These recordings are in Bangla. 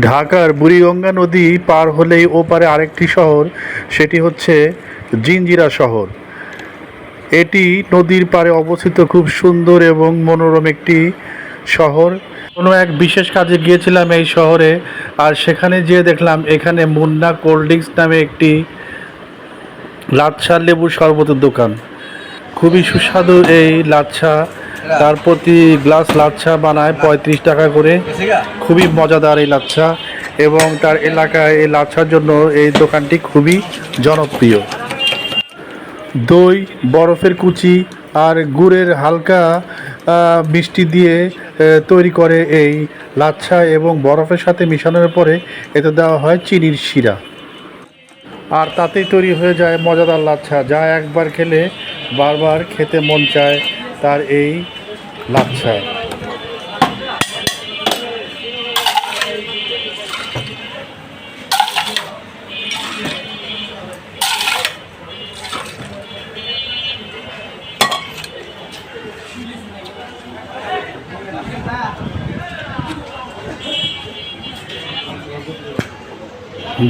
ঢাকার বুড়িগঙ্গা নদী পার হলেই ওপারে আরেকটি শহর, সেটি হচ্ছে জিঞ্জিরা শহর। এটি নদীর পারে অবস্থিত খুব সুন্দর এবং মনোরম একটি শহর। কোনো এক বিশেষ কাজে গিয়েছিলাম এই শহরে, আর সেখানে যেয়ে দেখলাম এখানে মুন্না কোল্ড ড্রিঙ্কস নামে একটি লাচ্ছা লেবু শরবতের দোকান। খুবই সুস্বাদু এই লাচ্ছা তার প্রতি গ্লাস লাচ্ছা বানায় পঁয়ত্রিশ টাকা করে। খুবই মজাদার এই লাচ্ছা। এবং তার এলাকায় এই লাচ্ছার জন্য এই দোকানটি খুবই জনপ্রিয়। দই বরফের কুচি আর গুড়ের হালকা মিষ্টি দিয়ে তৈরি করে এই লাচ্ছা এবং বরফের সাথে মিশানোর পরে এতে দেওয়া হয় চিনির শিরা। আর তাতেই তৈরি হয়ে যায় মজাদার লাচ্ছা। যা একবার খেলে বারবার খেতে মন চায় তার এই লাচ্ছা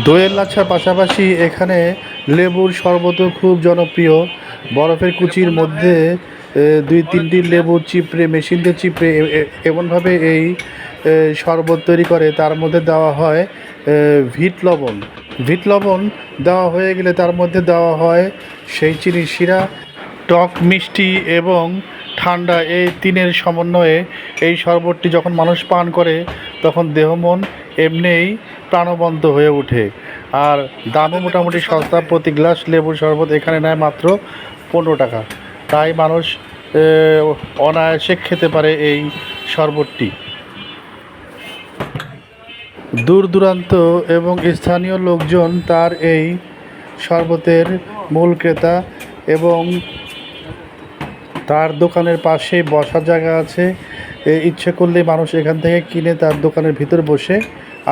দইয়ের লাচ্ছার পাশাপাশি এখানে লেবুর শরবতও খুব জনপ্রিয়। বরফের কুচির মধ্যে দুই তিনটি লেবু চিপড়ে, মেশিন দিয়ে চিপড়ে এমনভাবে এই শরবত তৈরি করে, তার মধ্যে দেওয়া হয় ভিট লবণ। ভিট লবণ দেওয়া হয়ে গেলে তার মধ্যে দেওয়া হয় সেই চিনির শিরা, টক মিষ্টি এবং ঠান্ডা। এই তিনের সমন্বয়ে এই শরবতটি যখন মানুষ পান করে, তখন দেহ, মন এমনিই প্রাণবন্ত হয়ে ওঠে। আর দামও মোটামুটি সস্তা প্রতি গ্লাস লেবুর শরবত এখানে নেয় মাত্র পনেরো টাকা। তাই মানুষ অনায়াসে খেতে পারে এই শরবতটি। দূর দূরান্ত এবং স্থানীয় লোকজন তার এই শরবতের মূল ক্রেতা এবং তার দোকানের পাশে বসার জায়গা আছে। ইচ্ছে করলে মানুষ এখান থেকে কিনে তার দোকানের ভিতর বসে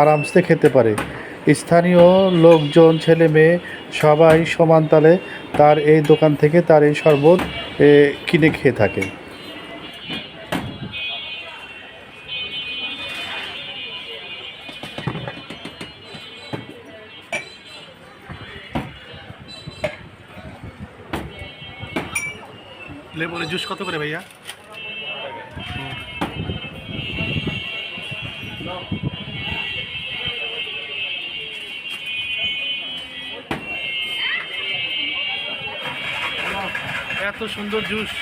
আরামসে খেতে পারে। স্থানীয় লোকজন, ছেলে মেয়ে সবাই সমান তালে তার এই দোকান থেকে তার এই শরবত কিনে খেয়ে থাকে। লেবুর জুস কত করে ভাইয়া? এত সুন্দর জুস।